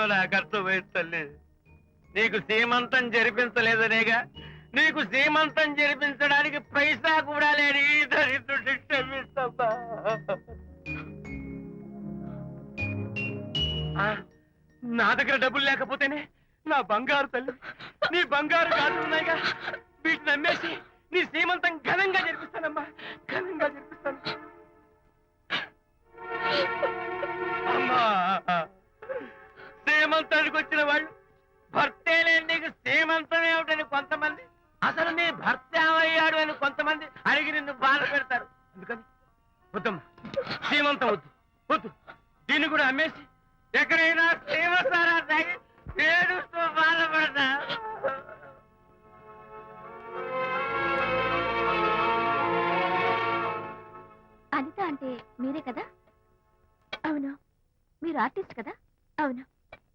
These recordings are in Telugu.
ఏమిటో నాకు అర్థమైంది తల్లి. నీకు సీమంతం జరిపించలేదనేగా నీకు సీమంతం జరిపించడానికి పైసా కూడా లేని ఈ క్షమిస్తమ్మా. నా దగ్గర డబ్బులు లేకపోతేనే నా బంగారు తల్లి నీ బంగారు గాజులు ఉన్నాయిగా వీటిని అమ్మేసి నీ సీమంతం ఘనంగా జరిపిస్తానమ్మా ఘనంగా జరిపిస్తాను. సీమంతానికి వచ్చిన వాళ్ళు భర్తే లేని నీకు సీమంతం ఏమిటని కొంతమంది అసలు నీ భర్త ఏమయ్యాడు అని కొంతమంది అడిగి నిన్ను బాధ పెడతారు. అందుకని వద్దమ్మా సీమంతం వద్దు వద్దు. దీన్ని కూడా అమ్మేసి ఎక్కడైనా సీమసారా తాగి ఏడుస్తూ బాధపడతా. అనిత అంటే మీరే కదా? అవును. మీరు ఆర్టిస్ట్ కదా? అవును.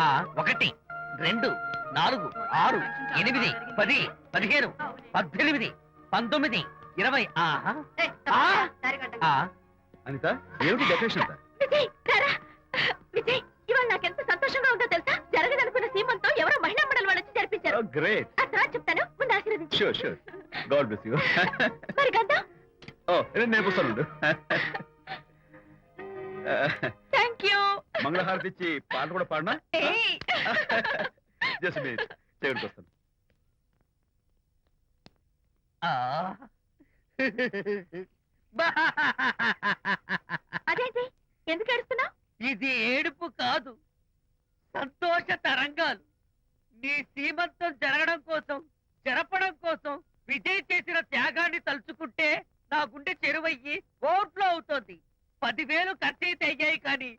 ఆ, ఒకటి రెండు నాలుగు ఆరు ఎనిమిది పది పదిహేను పద్దెనిమిది పంతొమ్మిది ఇరవై అనిత ఏమిటి డెకరేషన్ ఇవాళ నాకెంత సంతోషంగా ఉందో తెలుసా? జరగదనుకున్న సీమంతం ఎవరో మహిళా మండలి వాళ్ళు వచ్చి జరిపించారు. గ్రేట్ ఆ తర్వాత చెప్తాను. ముందు ఆశీర్వదించు. Sure sure God bless you మరి గంధం? ఓ నేను వస్తాను థ్యాంక్ యూ మంగళహారతి ఇచ్చి పాట కూడా పాడినా? జస్ట్ వస్తాను. ఆ. అదేంటి? ఎందుకు ఏడుస్తున్నావు? ఇది ఏడుపు కాదు. సంతోష తరంగాలు. నీ సీమంతం జరగడం కోసం జరపడం కోసం విజయ్ చేసిన త్యాగాన్ని తలుచుకుంటే నా గుండె చెరువయ్యి ఓట్లో అవుతోంది. పదివేలు ఖర్చయితే అయ్యాయి కానీ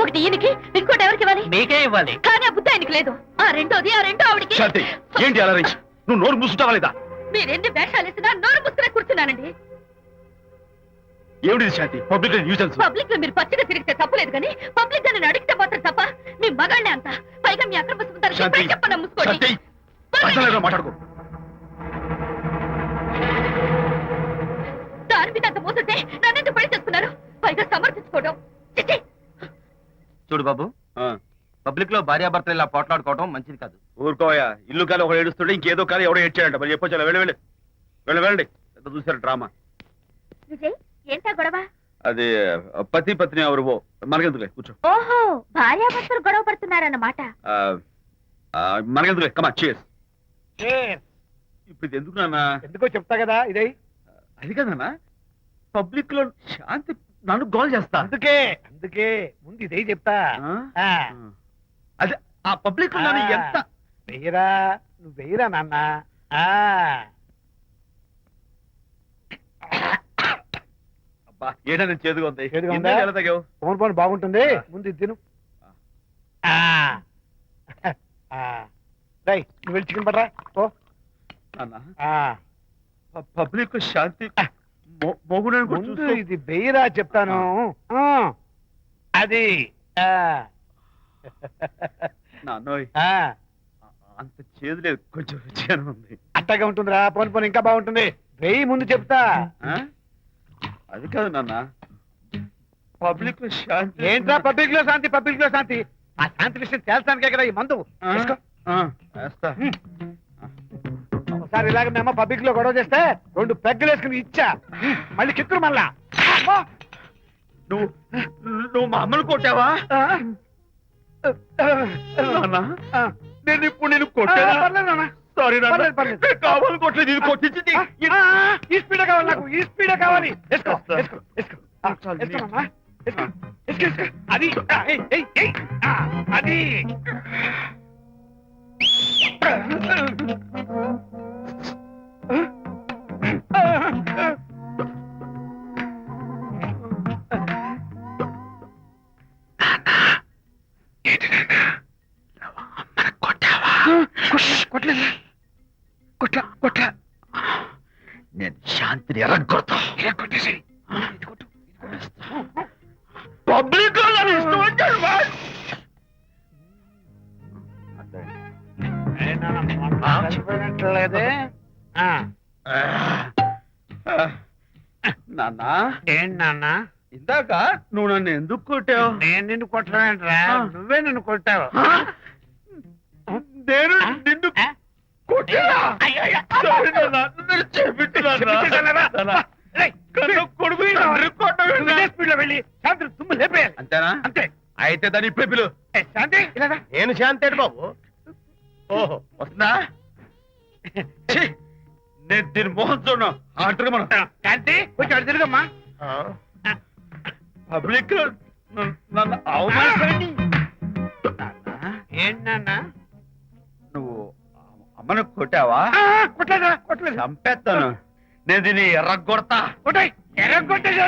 ఒకటి ఈయనకి ఇంకోటి ఎవరికి ఇవ్వాలి? మీకే ఇవ్వాలి. కానీ ఆ బుద్ధి ఆయనకి లేదు. ఆ రెండోది ఆ రెండో ఆవిడకి. శాంతి ఏంటి అలా రేయ్? నువ్వు నోరు మూసుకుంటావా లేదా? మీరెన్ని వేషాలు వేసినా నోరు ముసుకునే కూర్చున్నానండి. ఏమిటి ఇది శాంతి? పబ్లిక్ న్యూజెన్స్ పబ్లిక్లో మీరు పచ్చిగా తిరిగితే తప్పలేదు కానీ పబ్లిక్గా అడిగితే మాత్రం తప్ప మీ మగాళ్ళే అంత. పైగా మీ అక్రమ సుందరికి శాంతి చెప్పన ముసుకోండి? శాంతి అసలు ఏదో మాట్లాడుకో. దాని మీద అంత మోసంటే నన్నెందుకు చూడు బాబు. పబ్లిక్లో భార్యాభర్తలు ఇలా పోట్లాడుకోవడం మంచిది కాదు. ఊరుకోవయ్యా. ఇల్లు కాదు ఒకడు ఏడుస్తుంటే ఇంకేదో కాదు ఎవడో ఏడ్చాడంట. మరి చెప్పొచ్చు వెళ్ళి వెళ్ళి. వెళ్ళి వెళ్ళండి. ఎంత చూసారు డ్రామా. విజయ్ ఏంటా గొడవ? అది పతి పత్ని ఎవరు మనకెందుకులే కూర్చో. ఓహో భార్యాభర్తలు గొడవ పడుతున్నారన్నమాట. మనకెందుకులే. కమా చేస్ ఇప్పుడు ఇది ఎందుకు నాన్న? ఎందుకో చెప్తా కదా ఇదే. అది కదన్నా. పబ్లిక్లో శాంతి నన్ను గోల్ చేస్తా. అందుకే అందుకే ముందు ఇదే చెప్తా. ఆ? ఆ, అదే ఆ పబ్లిక్లో నన్ను ఆ. ఎంత వెయ్యరా నువ్వు వెయ్యరా నాన్న? ఆ, అబ్బా చేదుగా ఉంది. చేదుగా ఉందా? ఇందాక ఎలా తాగావు? ఫోన్ ఫోన్ బాగుంటుంది. ముందు ఇది తిను. ఆ, ఆ. రేయ్, నువ్వు వెళ్ళి చికెన్ పట్టరా. ఓ నాన్న. ఆ, పబ్లిక్ శాంతి ముందు ఇది వెయ్యరా చెప్తాను. అది అంత చేదు లేదు. కొంచెం రుచిగానే ఉంది. అట్టగా ఉంటుందిరా. పోను పోను ఇంకా బాగుంటుంది. వెయ్యి ముందు చెప్తా. ఆ? అది కాదు నాన్న. పబ్లిక్లో శాంతి ఏంట్రా పబ్లిక్లో శాంతి పబ్లిక్లో శాంతి? ఆ శాంతి విషయం తేల్చడానికే కదా ఈ మందు. వేస్తా. ఒకసారి ఇలాగ మేము పబ్లిక్లో గొడవ చేస్తే రెండు పెగ్గలు వేసుకుని ఇచ్చా. మళ్ళీ చిక్కురు మళ్ళా! నువ్వు నువ్వు మా అమ్మను కొట్టావా. నేను ఇప్పుడు నేను నాన్న. సారీ కావాలి కొట్టలేదు ఇది కొట్టించింది. ఈ స్పీడే కావాలి నాకు ఈ స్పీడే కావాలి. అది. కొట్ల కొట్ల. నేను శాంతిని ఎరగొడతా. కొట్టేసి పబ్లిక్లో నన్ను ఏంటి నాన్న? ఇందాక నువ్వు నన్ను ఎందుకు కొట్టావు? నేను నిన్ను ఆ. నువ్వే నిన్ను కొట్టావు. నేను? నిన్ను అంతేనా? అంతే. అయితే దాని ఇప్పుడే పిలు. ఏ, శాంతి. నేను శాంతేడు బాబు. ఓహో వస్తుందా? నేను దీని మోహన్ చూడను. ఆర్డర్ మనం. శాంతి కొంచెం తిరుగమ్మా. పబ్లిక్ నన్ను- అవమానిస్తారండి. ఏంటి నాన్న? నువ్వు అమ్మను కొట్టావా? ఆ, కొట్టలేదురా కొట్టలేదు చంపేస్తాను నేను దీన్ని ఎర్రగొడతా. కొట్టాయి ఎర్ర కొట్టేసి